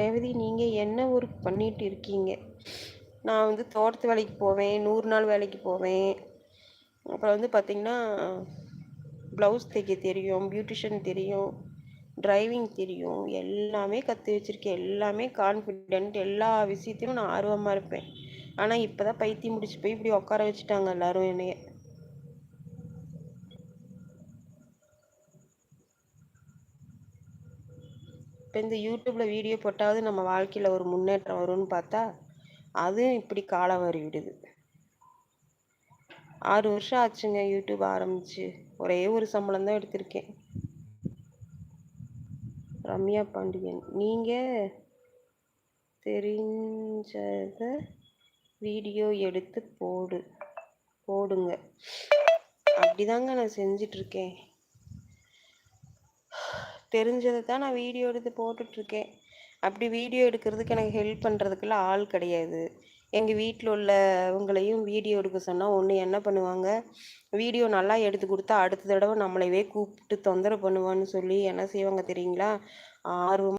ரேவதி நீங்கள் என்ன ஒர்க் பண்ணிட்டு இருக்கீங்க? நான் வந்து தோட்டத்து வேலைக்கு போவேன் நூறு நாள் வேலைக்கு போவேன். அப்புறம் வந்து பார்த்திங்கன்னா ப்ளவுஸ் தைக்க தெரியும் பியூட்டிஷியன் தெரியும் டிரைவிங் தெரியும். எல்லாமே கற்று வச்சுருக்கேன். எல்லாமே கான்ஃபிடென்ட் எல்லா விஷயத்திலும் நான் ஆர்வமாக இருப்பேன். ஆனால் இப்போ தான் பைத்தியம் முடிச்சு போய் இப்படி உட்கார வச்சுட்டாங்க எல்லோரும் என்னைய. இந்த யூடியூப்பில் வீடியோ போட்டாவது நம்ம வாழ்க்கையில் ஒரு முன்னேற்றம் வரும்னு பார்த்தா அதுவும் இப்படி காலம் வரி விடுது. ஆறு வருஷம் ஆச்சுங்க யூடியூப் ஆரம்பிச்சு. ஒரே ஒரு சம்பளம் தான் எடுத்திருக்கேன். ரம்யா பாண்டியன் நீங்கள் தெரிஞ்சதை வீடியோ எடுத்து போடு போடுங்க. அப்படிதாங்க நான் செஞ்சிட்ருக்கேன் தெரிஞ்சதை தான் நான் வீடியோ எடுத்து போட்டுட்ருக்கேன். அப்படி வீடியோ எடுக்கிறதுக்கு எனக்கு ஹெல்ப் பண்ணுறதுக்கெல்லாம் ஆள் கிடையாது. எங்கள் வீட்டில் உள்ளவங்களையும் வீடியோ எடுக்க சொன்னால் ஒன்று என்ன பண்ணுவாங்க? வீடியோ நல்லா எடுத்து கொடுத்தா அடுத்த தடவை நம்மளையவே கூப்பிட்டு தொந்தரவு பண்ணுவான்னு சொல்லி என்ன செய்வாங்க தெரியுங்களா? ஆர்வம்